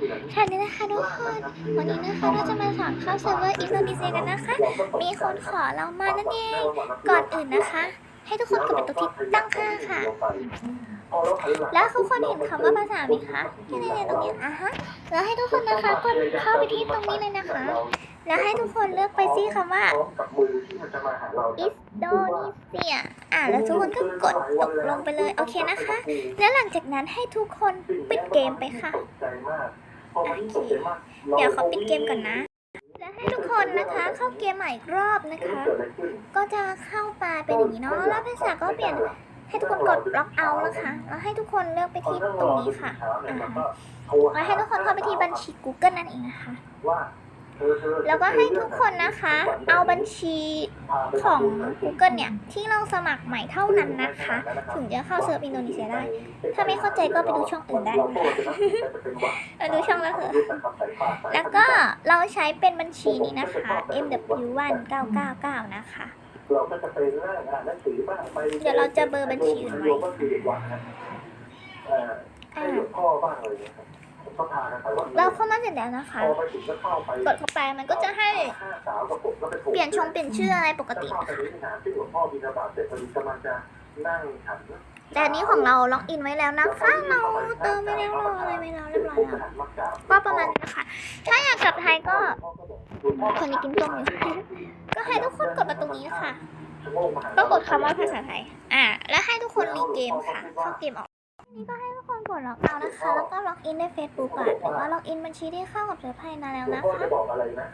สวัสดีนะคะทุกคนวันนี้นะคะเราจะมาสอนเข้าเซิร์ฟเวอร์อินโดนีเซียกันนะคะ มีคนขอเรามานั่นเอง ก่อนอื่นนะคะ ให้ทุกคนกดไปตรงที่ตั้งค่าค่ะ แล้วทุกคนเห็นคำว่าภาษาไหมคะที่ในตรงนี้อะฮะ แล้วให้ทุกคนนะคะกดเข้าไปที่ตรงนี้เลยนะคะ แล้วให้ทุกคนเลือกไปที่คำว่าอิสโดนีเซียอ่าแล้วทุกคนก็กดตกลงไปเลย โอเคนะคะ แล้วหลังจากนั้นให้ทุกคนปิดเกมไปค่ะ เดี๋ยวเขาปิดเกมก่อนนะ และให้ทุกคนนะคะเข้าเกมใหม่อีกรอบนะคะ ก็จะเข้ามาเป็นอย่างนี้เนาะ แล้วภาษาก็เปลี่ยนให้ทุกคนกดล็อกเอาท์นะคะ แล้วให้ทุกคนเลือกไปที่ตรงนี้ค่ะแล้วให้ทุกคนเข้าไปที่บัญชี Google นั่นเองนะคะ แล้วก็ให้ทุกคนนะคะ เอาบัญชีของ Google เนี่ย ที่เราสมัครใหม่เท่านั้นนะคะ ถึงจะเข้าเซิร์ฟอินโดนีเซียได้ ถ้าไม่เข้าใจก็ไปดูช่องอื่นได้นะคะไปดูช่องแล้วเถอะแล้วก็เราใช้เป็นบัญชีนี้นะคะ MW1999 นะคะเราก็จะไปนั่งอ่านหนังสือบ้างไปเดี๋ยวเราจะเบอร์บัญชีอื่นไว้เอ่อให้หลวงพ่อบ้างอะไรอย่างเงี้ยครับ ผมก็พากันไปว่าเราเข้ามาเสร็จแล้วนะคะพอไปถึงก็เข้าไปกดเข้าไปมันก็จะให้ เปลี่ยนชงเปลี่ยนชื่ออะไรปกติแล้วก็ไปที่หาที่หลวงพ่อบิณฑบาตเสร็จพอดีกำลังจะนั่งฉันแต่อันนี้ของเราล็อกอินไว้แล้วนะคะเราเติมไปแล้วรออะไรไปแล้วเรียบร้อยแล้วก็ประมาณนี้นะคะถ้าอยากกลับไทยก็ คนนี้กินต้มอยู่ก็ให้ทุกคนกดมาตรงนี้ค่ะก็กดคำว่าภาษาไทย อ่า แล้วให้ทุกคนรีเกมค่ะเข้าเกมออกนี่ก็ให้ทุกคน กดล็อกเอาท์นะคะ แล้วก็ล็อกอินใน Facebook ก่อนหรือว่าล็อกอินบัญชีที่เข้ากับเซิร์ฟไทยมาแล้วหลวงนะพ่อคะจะบอกอะไรนะ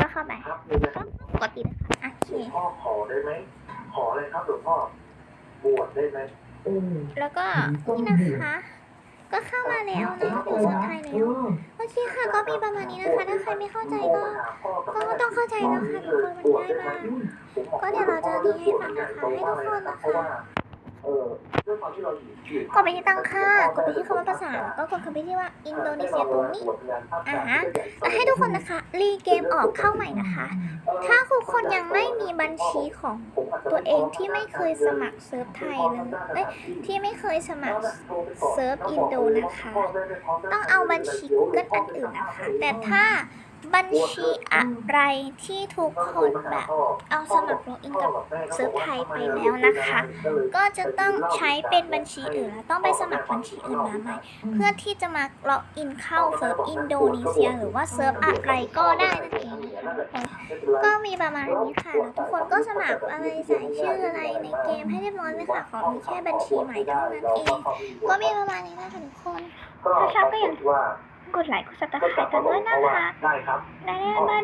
ก็เข้าไปครับนี่นะครับปกตินะคะโอเคหลวงพ่อขอได้ไหมขอเลยครับหลวงพ่อบวชได้ไหมแล้วก็นี่นะคะ ก็เข้ามาแล้วนะอยู่เซิร์ฟไทยแล้วโอเคค่ะก็มีประมาณนี้นะคะ ถ้าใครไม่เข้าใจก็ ก็ต้องเข้าใจนะคะทุกคนมันง่ายมาก ก็เดี๋ยวเราจะรีให้ฟังนะคะให้ทุกคนนะคะ เออด้วยความที่เราอยู่อยู่กดไปที่ตั้งค่ากดไปที่คำว่าภาษาแล้วก็กดคำไปที่ว่าอินโดนีเซียตรงนี้อ่าฮะแล้วให้ทุกคนนะคะรีเกมออกเข้าใหม่นะคะ ถ้าทุกคนยังไม่มีบัญชีของตัวเองที่ไม่เคยสมัครเซิร์ฟไทยเลยเอ้ยที่ไม่เคยสมัครเซิร์ฟอินโดนะคะ ต้องเอาบัญชี Google อันอื่นนะคะ แต่ถ้า บัญชีอะไรที่ทุกคนแบบเอาสมัครล็อกอินกับเซิร์ฟไทยไปแล้วนะคะ ก็จะต้องใช้เป็นบัญชีอื่นแล้วต้องไปสมัครบัญชีอื่นมาใหม่ เพื่อที่จะมาล็อกอินเข้าเซิร์ฟอินโดนีเซีย หรือว่าเซิร์ฟอะไรก็ได้นั่นเองทุกคนก็มีประมาณนี้ค่ะแล้วทุกคนก็สมัครอะไรใส่ชื่ออะไรในเกมให้เรียบร้อยเลยค่ะขอมีแค่บัญชีใหม่เท่านั้นเองก็มีประมาณนี้นะคะทุกคนถ้าชอบก็อย่าว่า กดไลค์กดซับสไครต์กันด้วยนะคะได้ครับได้ๆบายบาย